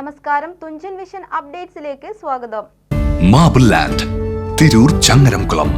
നമസ്കാരം. തുഞ്ചൻ വിഷൻ അപ്ഡേറ്റ്സിലേക്ക് സ്വാഗതം. Marble land Tirur Changaramkulam.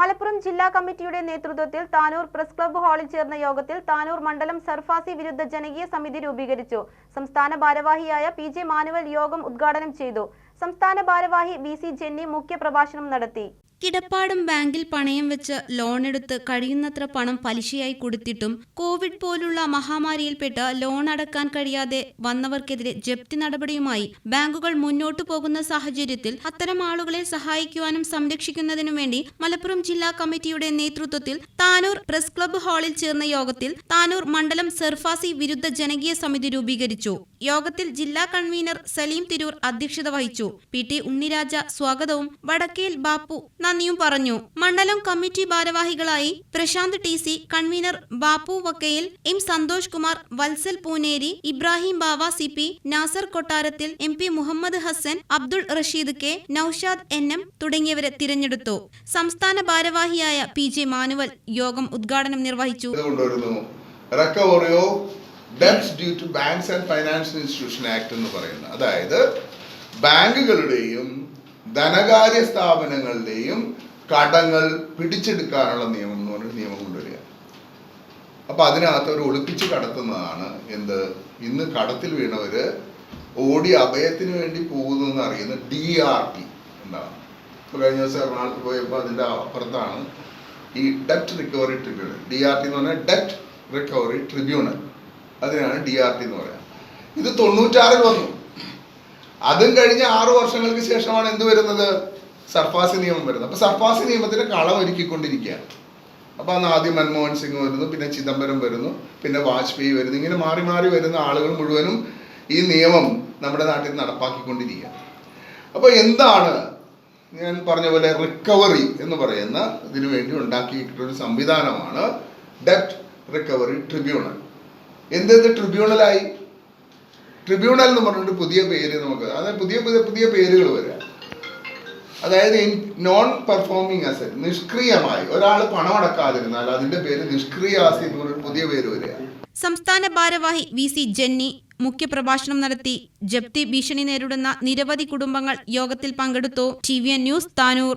Malappuram ജില്ലാ കമ്മിറ്റിയുടെ നേതൃത്വത്തിൽ താനൂർ പ്രസ് ക്ലബ്ബ് ഹാളിൽ ചേർന്ന യോഗത്തിൽ താനൂർ മണ്ഡലം സർഫാസി വിരുദ്ധ ജനകീയ സമിതി രൂപീകരിച്ചു. സംസ്ഥാന ഭാരവാഹിയായ പി ജെ മാനുവൽ യോഗം ഉദ്ഘാടനം ചെയ്തു. സംസ്ഥാന ഭാരവാഹി വി സി ജെന്നി മുഖ്യപ്രഭാഷണം നടത്തി. കിടപ്പാടം ബാങ്കിൽ പണയം വെച്ച് ലോണെടുത്ത് കഴിയുന്നത്ര പണം പലിശയായി കൊടുത്തിട്ടും കോവിഡ് പോലുള്ള മഹാമാരിയിൽപ്പെട്ട് ലോൺ അടക്കാൻ കഴിയാതെ വന്നവർക്കെതിരെ ജപ്തി നടപടിയുമായി ബാങ്കുകൾ മുന്നോട്ടു പോകുന്ന സാഹചര്യത്തിൽ അത്തരം ആളുകളെ സഹായിക്കുവാനും സംരക്ഷിക്കുന്നതിനും വേണ്ടി മലപ്പുറം ജില്ലാ കമ്മിറ്റിയുടെ നേതൃത്വത്തിൽ താനൂർ പ്രസ് ക്ലബ്ബ് ഹാളിൽ ചേർന്ന യോഗത്തിൽ താനൂർ മണ്ഡലം സർഫാസി വിരുദ്ധ ജനകീയ സമിതി രൂപീകരിച്ചു. യോഗത്തിൽ ജില്ലാ കൺവീനർ സലീം തിരൂർ അധ്യക്ഷത വഹിച്ചു. പി ടി ഉണ്ണിരാജ സ്വാഗതവും വടക്കേൽ ബാപ്പു നന്ദിയും പറഞ്ഞു. മണ്ഡലം കമ്മിറ്റി ഭാരവാഹികളായി Prashanth T C convener Bappu Vakkayil M Santhosh Kumar Valsal Pooneri Ibrahim Bava C P Nasar Kottarathil M P Muhammed Hasan Abdul Rasheed K Noushad N M തുടങ്ങിയവരെ തിരഞ്ഞെടുത്തു. സംസ്ഥാന ഭാരവാഹിയായ പി ജെ മാനുവൽ യോഗം ഉദ്ഘാടനം നിർവഹിച്ചു. Debts due to banks and financial institution act എന്ന് പറയുന്നത്. അതായത് ബാങ്കുകളുടെയും ധനകാര്യ സ്ഥാപനങ്ങളുടെയും കടങ്ങൾ പിടിച്ചെടുക്കാനുള്ള നിയമം എന്ന് പറഞ്ഞൊരു നിയമം കൊണ്ടുവരിക. അപ്പൊ അതിനകത്ത് അവർ ഒളിപ്പിച്ച് കടത്തുന്നതാണ് എന്ത്? ഇന്ന് കടത്തിൽ വീണവര് ഓടി അഭയത്തിന് വേണ്ടി പോകുന്നു അറിയുന്ന ഡി ആർ ടി എന്താണ്? ഇപ്പൊ കഴിഞ്ഞ ദിവസം എറണാകുളത്ത് പോയപ്പോൾ അതിന്റെ അപ്പുറത്താണ് ഈ debt recovery tribunal D R T എന്ന് പറഞ്ഞാൽ ഡെറ്റ് റിക്കവറി ട്രിബ്യൂണൽ അതിനാണ് ഡി ആർ ടി എന്ന് പറയുന്നത് ഇത് തൊണ്ണൂറ്റാറിൽ വന്നു. അതും കഴിഞ്ഞ ആറു വർഷങ്ങൾക്ക് ശേഷമാണ് എന്ത് വരുന്നത്? സർഫാസി നിയമം വരുന്നത്. അപ്പൊ സർഫാസി നിയമത്തിന്റെ കളം ഒരുക്കിക്കൊണ്ടിരിക്കുകയാണ്. അപ്പൊ അന്ന് ആദ്യം മൻമോഹൻ സിംഗ് വരുന്നു പിന്നെ ചിദംബരം വരുന്നു പിന്നെ വാജ്പേയി വരുന്നു. ഇങ്ങനെ മാറി മാറി വരുന്ന ആളുകൾ മുഴുവനും ഈ നിയമം നമ്മുടെ നാട്ടിൽ നടപ്പാക്കിക്കൊണ്ടിരിക്കുക അപ്പൊ എന്താണ് ഞാൻ പറഞ്ഞ പോലെ റിക്കവറി എന്ന് പറയുന്ന ഇതിനു വേണ്ടി ഉണ്ടാക്കിയിട്ടുള്ള ഒരു സംവിധാനമാണ് ഡെപ്റ്റ് റിക്കവറി ട്രിബ്യൂണൽ എന്തെന്ത് ട്രിബ്യൂണലായി? ട്രിബ്യൂണൽ എന്ന് പറഞ്ഞിട്ട് പുതിയ പേര് നമുക്ക് അതായത് പുതിയ പുതിയ പുതിയ പേരുകൾ വരാം. അതായത് നോൺ പെർഫോമിങ് അസറ്റ് നിഷ്ക്രിയമായി ഒരാൾ പണം അടക്കാതിരുന്നാൽ അതിന്റെ പേര് നിഷ്ക്രിയ ആസ്തി എന്ന് പറഞ്ഞ പുതിയ പേര് വരിക സംസ്ഥാന ഭാരവാഹി വി സി ജെന്നി മുഖ്യപ്രഭാഷണം നടത്തി ജപ്തി ഭീഷണി നേരിടുന്ന നിരവധി കുടുംബങ്ങൾ യോഗത്തിൽ പങ്കെടുത്തു. T V N news Tanur.